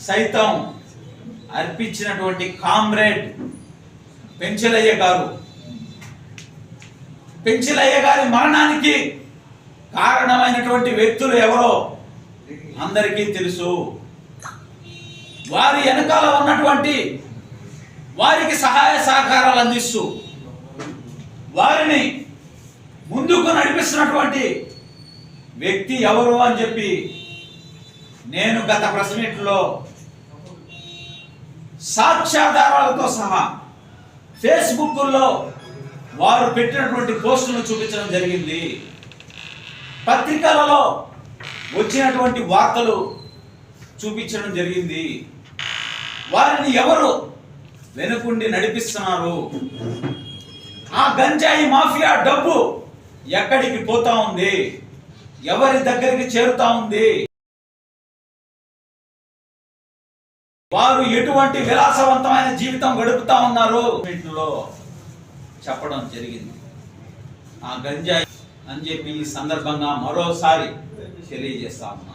సైతం అర్పించినటువంటి కామ్రేడ్ పెంచలయ్య గారు. పెంచలయ్య గారి మరణానికి కారణమైనటువంటి వ్యక్తులు ఎవరో అందరికీ తెలుసు. వారి వెనకాల ఉన్నటువంటి వారికి సహాయ సహకారాలు అందిస్తూ వారిని ముందుకు నడిపిస్తున్నటువంటి వ్యక్తి ఎవరు అని చెప్పి గత ప్రెస్ మీట్లో సాక్ష్యాధారాలతో సహా ఫేస్బుక్లో వారు పెట్టినటువంటి పోస్టులను చూపించడం జరిగింది. పత్రికలలో వచ్చినటువంటి వార్తలు చూపించడం జరిగింది. వారిని ఎవరు వెనుకుండి నడిపిస్తున్నారు? ఆ గంజాయి మాఫియా డబ్బు ఎక్కడికి పోతా ఉంది? ఎవరి దగ్గరికి చేరుతా ఉంది? వారు ఎటువంటి విలాసవంతమైన జీవితం గడుపుతా ఉన్నారు వీటిలో చెప్పడం జరిగింది. ఆ గంజాయి అని చెప్పి ఈ సందర్భంగా మరోసారి తెలియజేస్తా ఉన్నా.